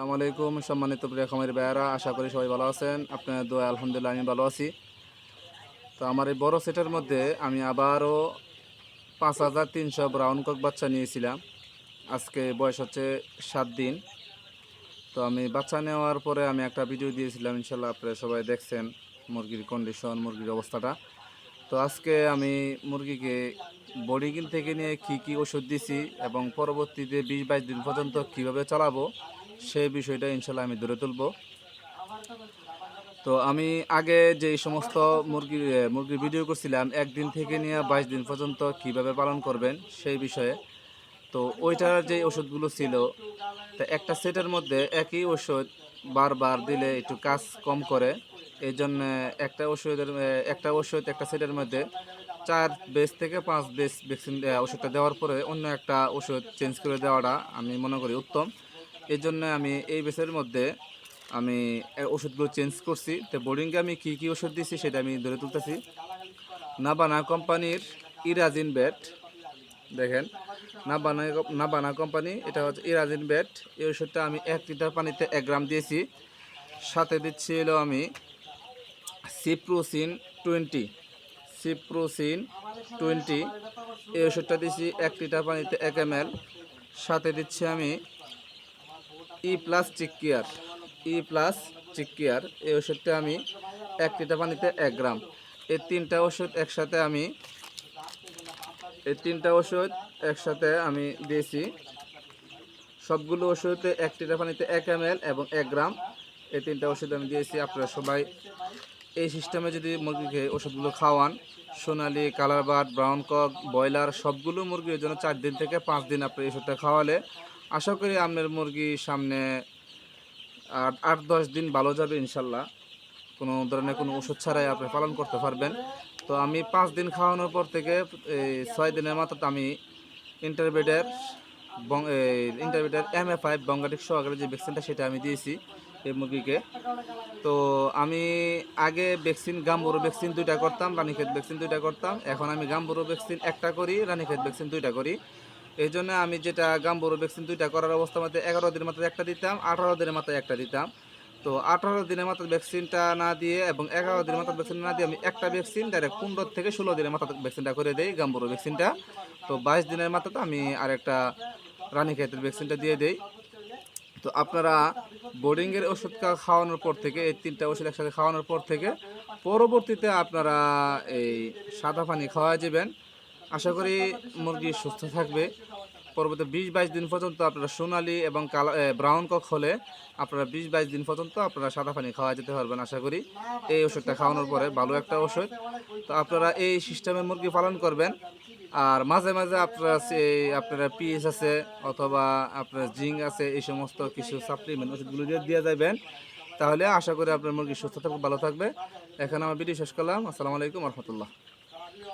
সালামু আলাইকুম, সম্মানিত প্রিয় খামারি আশা করি সবাই ভালো আছেন। আপনার দোয়া, আলহামদুলিল্লাহ, আমি ভালো আছি। তো আমার এই বড় সেটের মধ্যে আমি আবারও পাঁচ হাজার তিনশো ব্রাউন কক বাচ্চা নিয়েছিলাম। আজকে বয়স হচ্ছে সাত দিন। তো আমি বাচ্চা নেওয়ার পরে আমি একটা ভিডিও দিয়েছিলাম ইনশাল্লাহ আপনারা সবাই দেখছেন মুরগির কন্ডিশন মুরগির অবস্থাটা। তো আজকে আমি মুরগিকে বোর্ডিং থেকে নিয়ে কী কী ওষুধ দিছি এবং পরবর্তীতে বিশ বাইশ দিন পর্যন্ত কীভাবে চালাবো সেই বিষয়টা ইনশাল্লাহ আমি ধরে তুলব। তো আমি আগে যে সমস্ত মুরগির এ, মুরগির ভিডিও করছিলাম একদিন থেকে নিয়ে বাইশ দিন পর্যন্ত কীভাবে পালন করবেন সেই বিষয়ে। তো ওইটার যে ওষুধগুলো ছিল তা একটা সেটের মধ্যে একই ওষুধ বারবার দিলে একটু কাজ কম করে। এই জন্য একটা ওষুধের একটা ওষুধ একটা সেটের মধ্যে চার বেস থেকে পাঁচ বেস ভ্যাকসিন ওষুধটা দেওয়ার পরে অন্য একটা ওষুধ চেঞ্জ করে দেওয়াটা আমি মনে করি উত্তম। এই জন্য আমি এই বেসের মধ্যে আমি ওষুধগুলো চেঞ্জ করছি। তো বোর্ডিংয়ে আমি কী কী ওষুধ দিয়েছি সেটা আমি ধরে তুলতেছি। নাবানা কোম্পানির ইরাজিন ব্যাট দেখেন। নাবানা নাবানা কোম্পানি এটা হচ্ছে ইরাজিন ব্যাট এই ওষুধটা আমি এক লিটার পানিতে এক গ্রাম দিয়েছি। সাথে দিচ্ছি হলো আমি সিপ্রোসিন টোয়েন্টি সিপ্রোসিন টোয়েন্টি এই ওষুধটা দিচ্ছি এক লিটার পানিতে এক এম সাথে দিচ্ছি আমি ই প্লাস চিকিয়ার ই প্লাস চিকিয়ার এই ওষুধটা আমি এক লিটার পানিতে এক গ্রাম। এই তিনটা ওষুধ একসাথে আমি, এই তিনটা ওষুধ একসাথে আমি দিয়েছি। সবগুলো ওষুধে এক লিটার পানিতে এক এম এবং এক গ্রাম। এই তিনটা ওষুধ আমি দিয়েছি, আপনারা সবাই এই সিস্টেমে যদি মুরগিকে ওষুধগুলো খাওয়ান, Sonali, colour brown cock, broiler, সবগুলো মুরগির জন্য চার দিন থেকে পাঁচ দিন আপনি এই ওষুধটা খাওয়ালে আশা করি আপনার মুরগি সামনে আট আট, দশ দিন ভালো যাবে ইনশাল্লাহ। কোনো ধরনের কোনো ওষুধ ছাড়াই আপনি পালন করতে পারবেন। তো আমি পাঁচ দিন খাওয়ানোর পর থেকে এই ছয় দিনের মাথাতে আমি ইন্টারবেডের ইন্টারবেডের এম এ ফাইভ বঙ্গাটিক সহকারে যে ভ্যাকসিনটা সেটা আমি দিয়েছি এই মুরগিকে। তো আমি আগে ভ্যাকসিন গাম্বুরো ভ্যাকসিন দুইটা করতাম, রানীক্ষেত ভ্যাকসিন দুইটা করতাম। এখন আমি গাম্বুরো ভ্যাকসিন একটা করি, রানীক্ষেত ভ্যাকসিন দুইটা করি। এই জন্য আমি যেটা গাম্বুরো ভ্যাকসিন দুইটা করার অবস্থা মধ্যে এগারো দিনের মাথায় একটা দিতাম, আঠারো দিনের মাথায় একটা দিতাম। তো আঠারো দিনের মাথায় ভ্যাকসিনটা না দিয়ে এবং এগারো দিনের মাথায় ভ্যাকসিন না দিয়ে আমি একটা ভ্যাকসিন ডাইরেক্ট পনেরো থেকে ষোলো দিনের মাথায় ভ্যাকসিনটা করে দেই গাম্বুরো ভ্যাকসিনটা তো বাইশ দিনের মাথাতে আমি আরেকটা রানীক্ষেতের ভ্যাকসিনটা দিয়ে দিই। তো আপনারা বোর্ডিংয়ের ওষুধ খাওয়ানোর পর থেকে, এই তিনটা ওষুধ একসাথে খাওয়ানোর পর থেকে পরবর্তীতে আপনারা এই সাদা পানি খাওয়া যাবেন। আশা করি মুরগি সুস্থ থাকবে। পরবর্তী বিশ বাইশ দিন পর্যন্ত আপনারা সোনালি এবং কালো ব্রাউন কক হলে আপনারা বিশ বাইশ দিন পর্যন্ত আপনারা সাদা পানি খাওয়া যেতে পারবেন আশা করি। এই ওষুধটা খাওয়ানোর পরে ভালো একটা ওষুধ। তো আপনারা এই সিস্টেমে মুরগি পালন করবেন। আর মাঝে মাঝে আপনারা আপনারা পিএস আছে অথবা আপনার জিঙ্ক আছে, এই সমস্ত কিছু সাপ্লিমেন্ট ওষুধগুলো দিয়ে দিয়ে যাবেন। তাহলে আশা করি আপনার মুরগি সুস্থ থাকবে, ভালো থাকবে। এখানে আমার ভিডিও শেষ করলাম। আসসালামু আলাইকুম রহমতুল্লাহ।